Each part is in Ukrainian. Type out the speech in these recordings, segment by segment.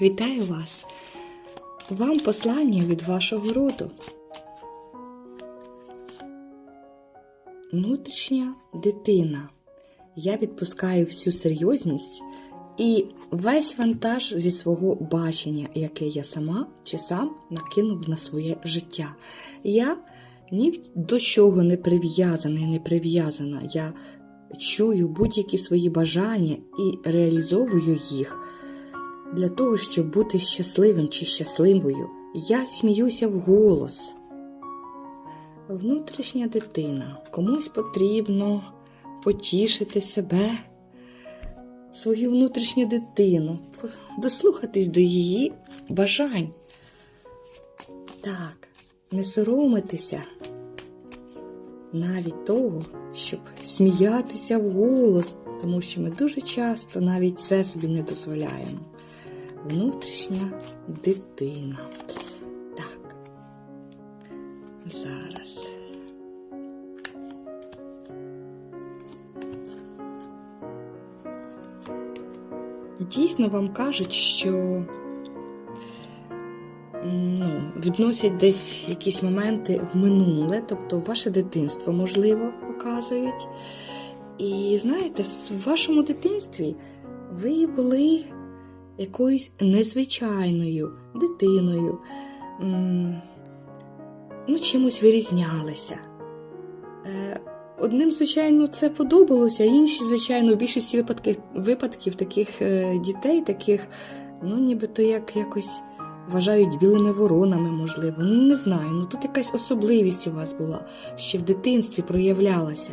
Вітаю вас! Вам послання від вашого роду. Внутрішня дитина. Я відпускаю всю серйозність і весь вантаж зі свого бачення, яке я сама чи сам накинув на своє життя. Я ні до чого не прив'язана і не прив'язана. Я чую будь-які свої бажання і реалізовую їх. Для того, щоб бути щасливим чи щасливою, я сміюся вголос. Внутрішня дитина. Комусь потрібно потішити себе, свою внутрішню дитину, дослухатись до її бажань. Так, не соромитися навіть того, щоб сміятися вголос, тому що ми дуже часто навіть це собі не дозволяємо. Внутрішня дитина. Так. Зараз. Дійсно вам кажуть, що ну, відносять десь якісь моменти в минуле, тобто ваше дитинство, можливо, показують. І знаєте, в вашому дитинстві ви були якоюсь незвичайною дитиною, ну, чимось вирізнялися. Е, Одним, звичайно, це подобалося, інші, звичайно, в більшості випадків, випадків таких е, дітей, таких, ну, нібито як якось вважають білими воронами, можливо. Ну, не знаю. Ну тут якась особливість у вас була, ще в дитинстві проявлялася.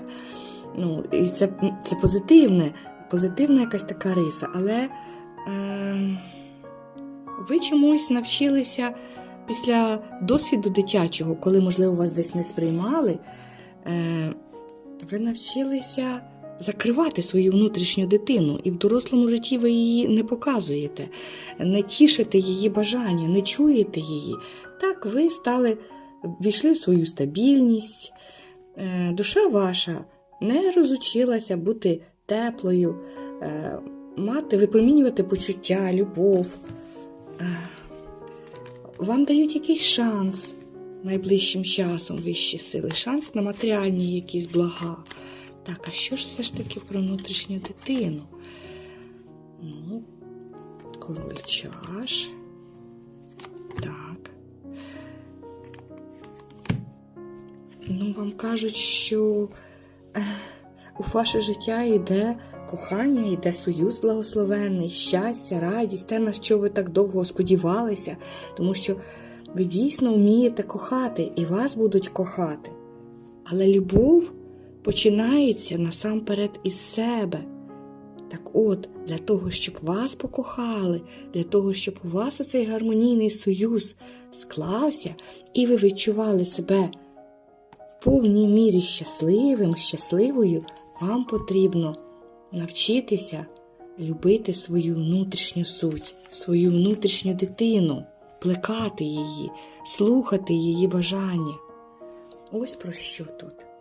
Ну, і це, це позитивне, позитивна якась така риса, але ви чомусь навчилися після досвіду дитячого, коли, можливо, вас десь не сприймали. Е, ви навчилися закривати свою внутрішню дитину, і в дорослому житті ви її не показуєте, не тішите її бажання, не чуєте її. Так, ви стали, війшли в свою стабільність, Е, душа ваша не розучилася бути теплою, е, мати, випромінювати почуття, любов. Е, Вам дають якийсь шанс найближчим часом вищі сили, шанс на матеріальні якісь блага. Так, а що ж все ж таки про внутрішню дитину? Ну, король чаш. Так. Ну, вам кажуть, що у ваше життя йде кохання, йде союз благословенний, щастя, радість, те, на що ви так довго сподівалися, тому що ви дійсно вмієте кохати і вас будуть кохати. Але любов починається насамперед із себе. Так от, для того, щоб вас покохали, для того, щоб у вас оцей гармонійний союз склався, і ви відчували себе в повній мірі щасливим, щасливою, вам потрібно навчитися любити свою внутрішню суть, свою внутрішню дитину, плекати її, слухати її бажання. Ось про що тут.